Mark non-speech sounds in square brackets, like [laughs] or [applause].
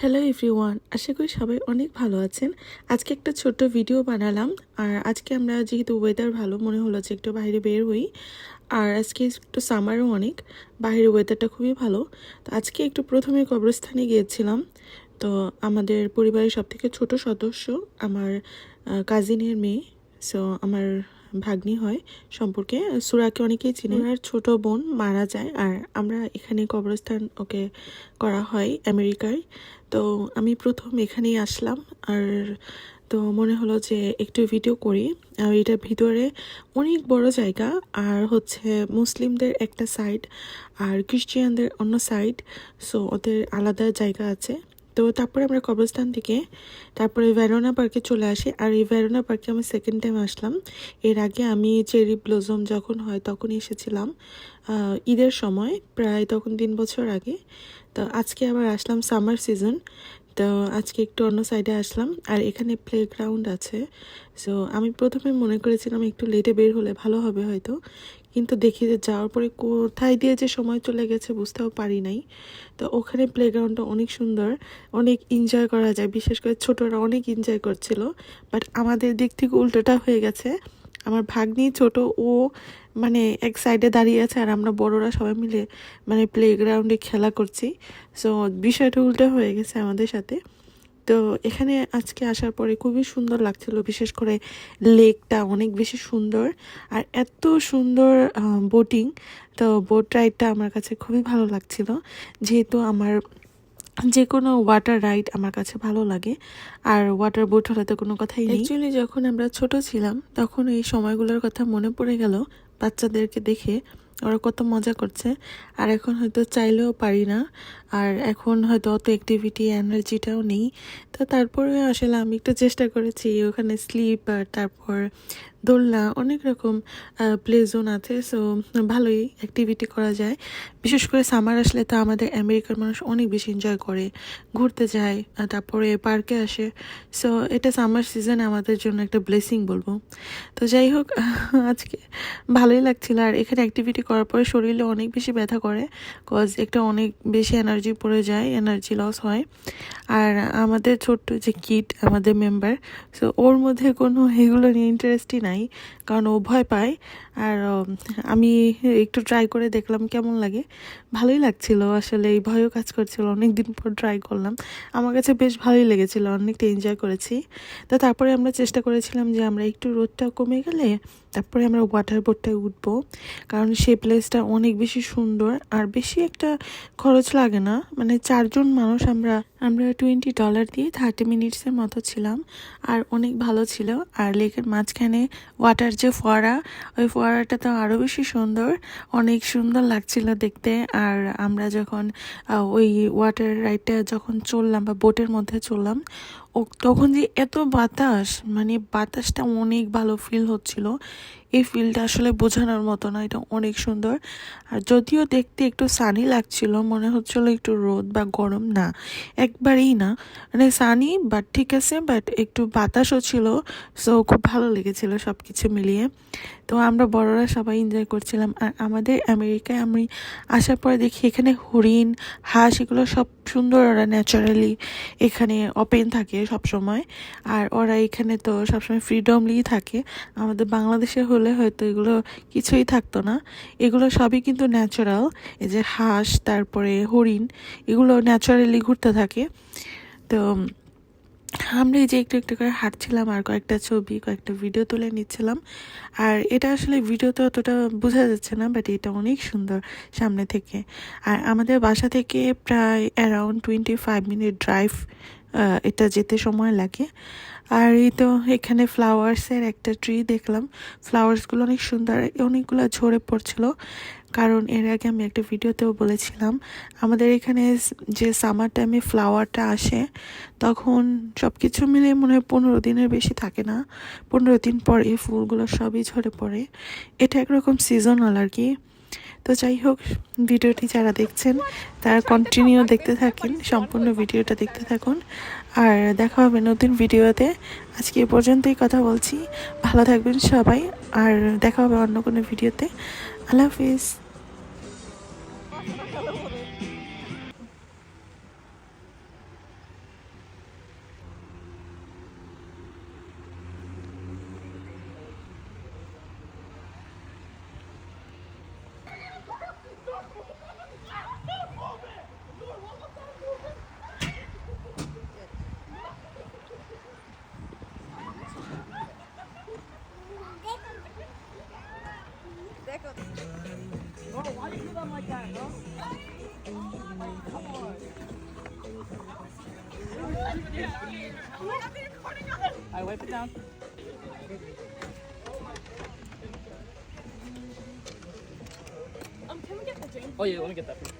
Hello everyone আশা করি সবাই অনেক ভালো আছেন। আজকে একটা ছোট্ট ভিডিও বানালাম। আর আজকে আমরা যেহেতু ওয়েদার ভালো, মনে হলো যে একটু বাইরে বের হই। আর আজকে একটু সামারও অনেক, বাইরের ওয়েদারটা খুবই ভালো। তো আজকে একটু প্রথমে কবরস্থানে গিয়েছিলাম। তো আমাদের পরিবারের সব থেকে ছোটো সদস্য আমার কাজিনের মেয়ে। সো আমার ভাগ্নি হয় সম্পর্কে। সুরাকে অনেকেই চিনে। আর ছোট বোন মারা যায় আর আমরা এখানে কবরস্থান ওকে করা হয় আমেরিকায়। তো আমি প্রথম এখানেই আসলাম আর তো মনে হলো যে একটু ভিডিও করি। আর এটার ভিতরে অনেক বড় জায়গা আর হচ্ছে মুসলিমদের একটা সাইড আর খ্রিস্টিয়ানদের অন্য সাইড সো ওদের আলাদা জায়গা আছে। তো তারপরে আমরা কবরস্থান থেকে তারপরে ভ্যারোনা পার্কে চলে আসি। আর এই ভ্যারোনা পার্কে আমি সেকেন্ড টাইম আসলাম। এর আগে আমি চেরি ব্লোজম যখন হয় তখন এসেছিলাম। ঈদের সময়, প্রায় তখন তিন বছর আগে। তো আজকে আবার আসলাম সামার সিজন তো আজকে একটু অন্য সাইডে আসলাম, আর এখানে প্লেগ্রাউন্ড আছে। সো আমি প্রথমে মনে করেছিলাম একটু লেটে বের হলে ভালো হবে হয়তো, কিন্তু দেখি যে যাওয়ার পরে কোথায় দিয়ে যে সময় চলে গেছে বুঝতেও পারি নাই। তো ওখানে প্লেগ্রাউন্ডটা অনেক সুন্দর, অনেক এনজয় করা যায়। বিশেষ করে ছোটরা অনেক এনজয় করছিল বাট আমাদের দিক থেকে উল্টোটা হয়ে গেছে। আমার ভাগ্নি ছোট, ও মানে এক সাইডে দাঁড়িয়ে আছে আর আমরা বড়রা সবাই মিলে মানে প্লেগ্রাউন্ডে খেলা করছি। সো বিষয়টা উল্টো হয়ে গেছে আমাদের সাথে। তো, এখানে আজকে আসার পরে খুবই সুন্দর লাগছিল, বিশেষ করে লেকটা অনেক বেশি সুন্দর আর এত সুন্দর বোটিং তো বোট রাইডটা আমার কাছে খুবই ভালো লাগছিল। যেহেতু আমার যে কোনো ওয়াটার রাইড আমার কাছে ভালো লাগে। আর ওয়াটার বোট হলে তো কোনো কথাই নেই। অ্যাকচুয়ালি যখন আমরা ছোট ছিলাম, তখন এই সময়গুলোর কথা মনে পড়ে গেল বাচ্চাদেরকে দেখে। ওরা কত মজা করছে। আর এখন হয়তো চাইলেও পারি না। আর এখন হয়তো অত অ্যাক্টিভিটি এনার্জিটাও নেই। তো তারপরে আসলে আমি একটু চেষ্টা করেছি ওখানে স্লিপ আর তারপর দোলনা, অনেক রকম প্লে জোন আছে সো ভালোই অ্যাক্টিভিটি করা যায়। বিশেষ করে সামার আসলে তো আমাদের আমেরিকার মানুষ অনেক বেশি এনজয় করে। ঘুরতে যায় তারপরে পার্কে আসে। সো এটা সামার সিজন আমাদের জন্য একটা ব্লেসিং বলব। তো যাই হোক, [laughs] আজকে ভালোই লাগছিল। আর এখানে অ্যাক্টিভিটি করার পরে শরীরে অনেক বেশি ব্যথা করে কজ একটা অনেক বেশি এনার্জি পড়ে যায় এনার্জি লস হয়। আর আমাদের ছোট্ট যে কিট আমাদের মেম্বার সো ওর মধ্যে কোনো এগুলো নিয়ে ইন্টারেস্টই নাই, কারণ ও ভয় পায়। আর আমি একটু ট্রাই করে দেখলাম কেমন লাগে। ভালোই লাগছিল, আসলে এই ভয়ও কাজ করছিল। অনেক দিন পর ট্রাই করলাম। আমার কাছে বেশ ভালোই লেগেছিল, অনেকটা এনজয় করেছি। তো তারপরে আমরা চেষ্টা করেছিলাম যে আমরা একটু রোদটা কমে গেলে তারপরে আমরা ওয়াটার বোটটায় উঠবো। কারণ সেই প্লেসটা অনেক বেশি সুন্দর আর বেশি একটা খরচ লাগে না। মানে চারজন মানুষ আমরা আমরা টোয়েন্টি ডলার দিয়ে থার্টি মিনিটসের মতো ছিলাম। আর অনেক ভালো ছিল। আর লেকের মাঝখানে ওয়াটার যে ফোয়ারা, ওই ফোয়ারাটা তো আরও বেশি সুন্দর। অনেক সুন্দর লাগছিল দেখতে। আর আমরা যখন ওই ওয়াটার রাইডটা যখন চললাম বা বোটের মধ্যে চললাম ও তখন যে এত বাতাস মানে বাতাসটা অনেক ভালো ফিল হচ্ছিল। এই ফিলটা আসলে বোঝানোর মতো না, এটা অনেক সুন্দর। আর যদিও দেখতে একটু সানি লাগছিল, মনে হচ্ছিল একটু রোদ বা গরম, না, একবারেই না। মানে সানি বাট ঠিক আছে বাট একটু বাতাসও ছিল সো খুব ভালো লেগেছিল সব কিছু মিলিয়ে। তো আমরা বড়রা সবাই এনজয় করছিলাম। আর আমাদের আমেরিকায় আমি আসার পরে দেখি এখানে হরিণ, হাঁস, এগুলো সব সুন্দর ওরা ন্যাচারালি এখানে ওপেন থাকে সব সময় আর ওরা এখানে তো সবসময় ফ্রিডমলি থাকে। আমাদের বাংলাদেশে হলে হয়তো এগুলো কিছুই থাকতো না। এগুলো সবই কিন্তু ন্যাচারাল এই যে হাঁস, তারপরে হরিণ, এগুলো ন্যাচারালি ঘুরতে থাকে। তো আমরা এই যে একটু একটু করে হাঁটছিলাম আর কয়েকটা ছবি, কয়েকটা ভিডিও তুলে নিচ্ছিলাম। আর এটা আসলে ভিডিওতে অতটা বোঝা যাচ্ছে না বাট এটা অনেক সুন্দর সামনে থেকে। আর আমাদের বাসা থেকে প্রায় around twenty five minute drive এটা যেতে সময় লাগে। আর এই তো এখানে ফ্লাওয়ার্সের একটা ট্রি দেখলাম। ফ্লাওয়ার্সগুলো অনেক সুন্দর, অনেকগুলো ঝরে পড়ছিল। কারণ এর আগে আমি একটা ভিডিওতেও বলেছিলাম, আমাদের এখানে যে সামার টাইমে ফ্লাওয়ারটা আসে, তখন সব কিছু মিলে মনে হয় পনেরো দিনের বেশি থাকে না। পনেরো দিন পর এই ফুলগুলো সবই ঝরে পড়ে। এটা একরকম সিজনাল আর কি। তো যাই হোক, ভিডিওটি যারা দেখছেন, তারা কন্টিনিউ দেখতে থাকেন, সম্পূর্ণ ভিডিওটা দেখতে থাকুন। আর দেখা হবে নতুন ভিডিওতে। আজকে এ পর্যন্তই কথা বলছি। ভালো থাকবেন সবাই, আর দেখা হবে অন্য কোনো ভিডিওতে। আল্লাহ হাফিজ। Oh, why you do them like that? Come on. I wipe it down. Um, can we get the drink? Oh yeah, let me get that. for